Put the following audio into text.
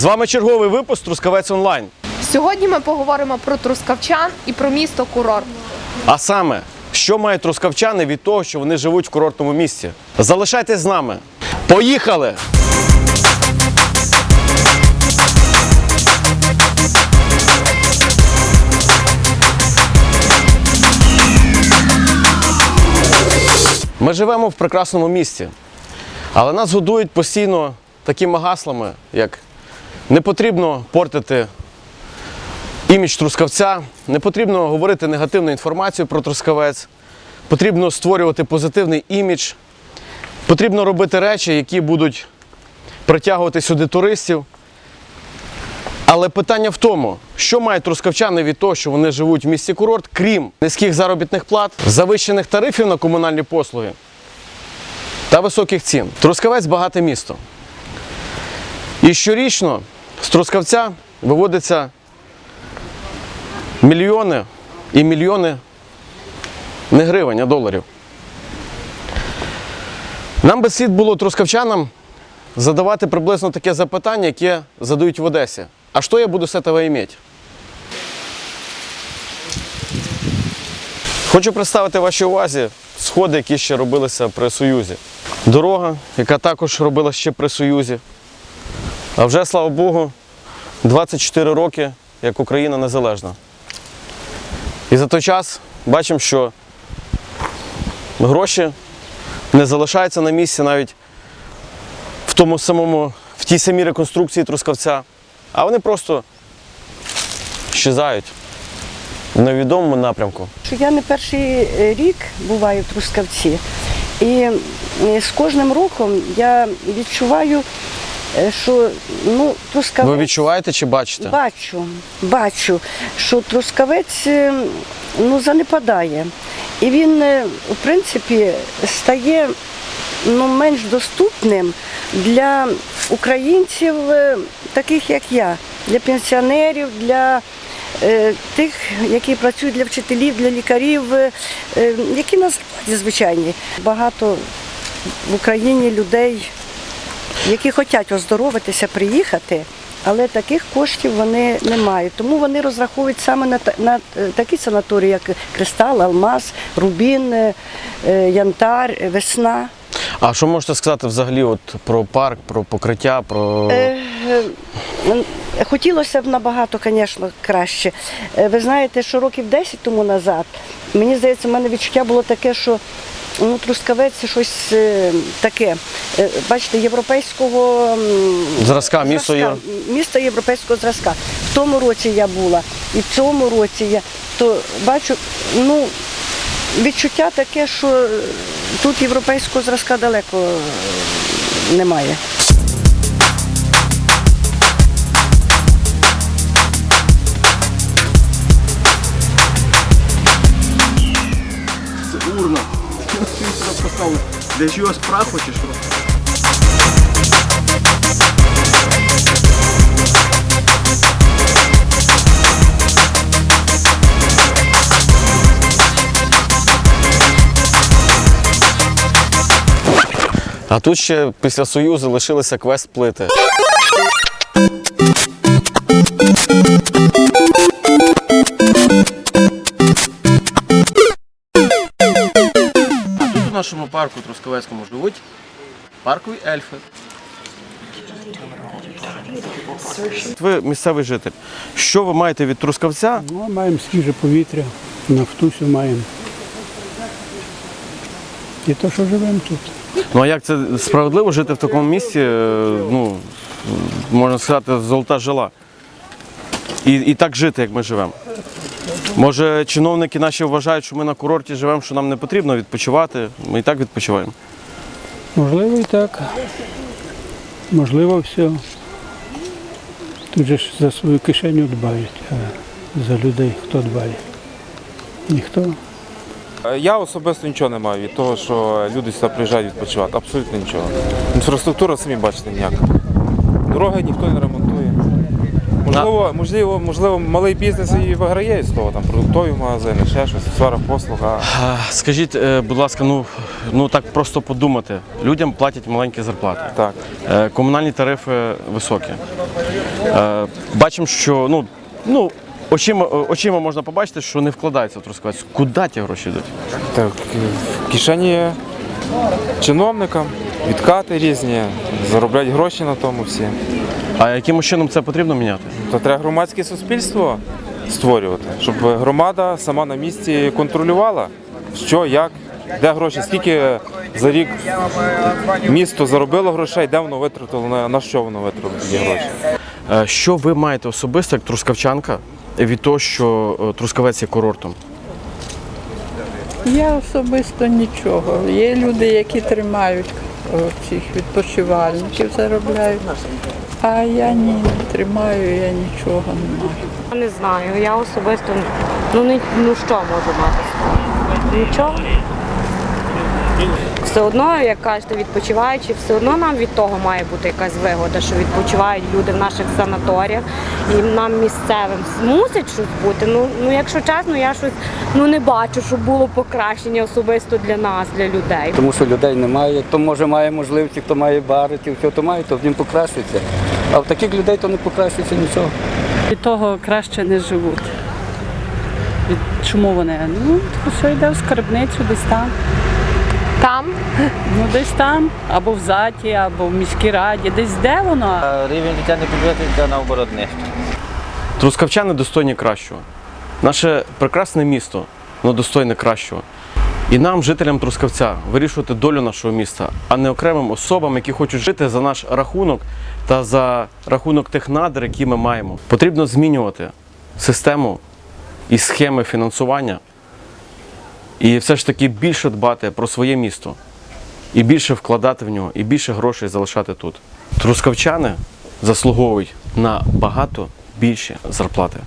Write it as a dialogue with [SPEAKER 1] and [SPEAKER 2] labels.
[SPEAKER 1] З вами черговий випуск Трускавець онлайн.
[SPEAKER 2] Сьогодні ми поговоримо про трускавчан і про місто курорт.
[SPEAKER 1] А саме, що мають трускавчани від того, що вони живуть в курортному місті? Залишайтесь з нами. Поїхали! Ми живемо в прекрасному місті, але нас годують постійно такими гаслами, як не потрібно портити імідж трускавця, не потрібно говорити негативну інформацію про трускавець, потрібно створювати позитивний імідж, потрібно робити речі, які будуть притягувати сюди туристів. Але питання в тому, що мають трускавчани від того, що вони живуть в місті курорт, крім низьких заробітних плат, завищених тарифів на комунальні послуги та високих цін. Трускавець багате місто. І щорічно з Трускавця виводиться мільйони і мільйони не гривень, а доларів. Нам би слід було трускавчанам задавати приблизно таке запитання, яке задають в Одесі. А що я буду з цього иметь? Хочу представити вашій увазі сходи, які ще робилися при Союзі. Дорога, яка також робилася ще при Союзі. А вже, слава Богу, 24 роки, як Україна незалежна. І за той час бачимо, що гроші не залишаються на місці навіть в тому самому, в тій самій реконструкції трускавця, а вони просто щезають в невідомому напрямку.
[SPEAKER 3] я не перший е, рік буваю в Трускавці, і з кожним роком я відчуваю, що ну, Трускавець...
[SPEAKER 1] Ви відчуваєте чи бачите?
[SPEAKER 3] Бачу, бачу, що Трускавець е, ну, занепадає. І він, е, в принципі, стає ну, менш доступним для українців, е, таких як я, для пенсіонерів, для е, тих, які працюють для вчителів, для лікарів, е, е, які на зарплаті звичайні. Багато в Україні людей які хочуть оздоровитися, приїхати, але таких коштів вони не мають. Тому вони розраховують саме на, на е, такі санаторії, як Кристал, Алмаз, Рубін, е, е, Янтар, Весна.
[SPEAKER 1] А що можете сказати взагалі от про парк, про покриття, про.
[SPEAKER 3] Хотілося б набагато, звісно, краще. Ви знаєте, що років 10 тому назад, мені здається, в мене відчуття було таке, що ну, Трускавець це щось е, таке, е, бачите, європейського
[SPEAKER 1] Зразка, місто
[SPEAKER 3] зразка, місто європейського зразка. В тому році я була, і в цьому році я то бачу, ну відчуття таке, що тут європейського зразка далеко е, немає.
[SPEAKER 1] Для чогось праху чи що? А тут ще після Союзу лишилися квест-плити. Тут нашому парку Трускавецькому живуть паркові ельфи. Ви місцевий житель. Що ви маєте від Трускавця?
[SPEAKER 4] Ну, маємо свіже повітря, нафтусю маємо. І то, що живемо тут.
[SPEAKER 1] Ну а як це справедливо жити в такому місці? е, Ну, можна сказати, золота жила. І, і так жити, як ми живемо. Може, чиновники наші вважають, що ми на курорті живемо, що нам не потрібно відпочивати. Ми і так відпочиваємо.
[SPEAKER 4] Можливо, і так. Можливо, все. Тут же ж за свою кишеню дбають, а за людей хто дбає? Ніхто.
[SPEAKER 5] Е, Я особисто нічого не маю від того, що люди сюди приїжджають відпочивати. Абсолютно нічого. Інфраструктура, самі бачите, ніяка. Дороги ніхто не ремонтує. Можливо, можливо, можливо, малий бізнес і виграє з того, там продуктові магазини, ще щось, сфера послуг. а
[SPEAKER 1] А, Скажіть, е, будь ласка, ну, ну так просто подумати. Людям платять маленькі зарплати.
[SPEAKER 5] Так.
[SPEAKER 1] Е, Комунальні тарифи високі. Е, бачимо, що ну, ну, очима, очима можна побачити, що не вкладається в Трускавець. Куди ті гроші йдуть?
[SPEAKER 5] Так, в кишені чиновникам, відкати різні, заробляють гроші на тому всі.
[SPEAKER 1] А яким чином це потрібно міняти?
[SPEAKER 5] То треба громадське суспільство створювати, щоб громада сама на місці контролювала, що, як, де гроші, скільки за рік місто заробило грошей, де воно витратило, на, що воно витратило гроші.
[SPEAKER 1] Е, Що ви маєте особисто як трускавчанка від того, що е, Трускавець є курортом?
[SPEAKER 6] Я особисто нічого. Є люди, які тримають цих відпочивальників, заробляю. А я ні, не тримаю, я нічого не маю.
[SPEAKER 7] Не знаю, я особисто ну, не, ну що можу мати? Нічого. Все одно, як кажете, відпочиваючи, все одно нам від того має бути якась вигода, що відпочивають люди в наших санаторіях. І нам місцевим мусить щось бути. Ну, ну якщо чесно, я щось ну, не бачу, щоб було покращення особисто для нас, для людей.
[SPEAKER 8] тому що людей немає. Хто може має можливості, хто має бари, ті, хто має, то в нім покращиться. А в таких людей то не покращиться нічого.
[SPEAKER 9] Від того краще не живуть. Чому вони? Ну, все йде в скарбницю, десь там.
[SPEAKER 2] Там
[SPEAKER 9] Ну, десь там, або в заті, або в міській раді, десь де воно.
[SPEAKER 10] Рівень життя не підвищується, наоборот нижче.
[SPEAKER 1] Трускавчани достойні кращого. Наше прекрасне місто, воно достойне кращого. І нам, жителям Трускавця, вирішувати долю нашого міста, а не окремим особам, які хочуть жити за наш рахунок та за рахунок тих надр, які ми маємо. Потрібно змінювати систему і схеми фінансування, і все ж таки більше дбати про своє місто, і більше вкладати в нього, і більше грошей залишати тут. Трускавчани заслуговують на багато більші зарплати.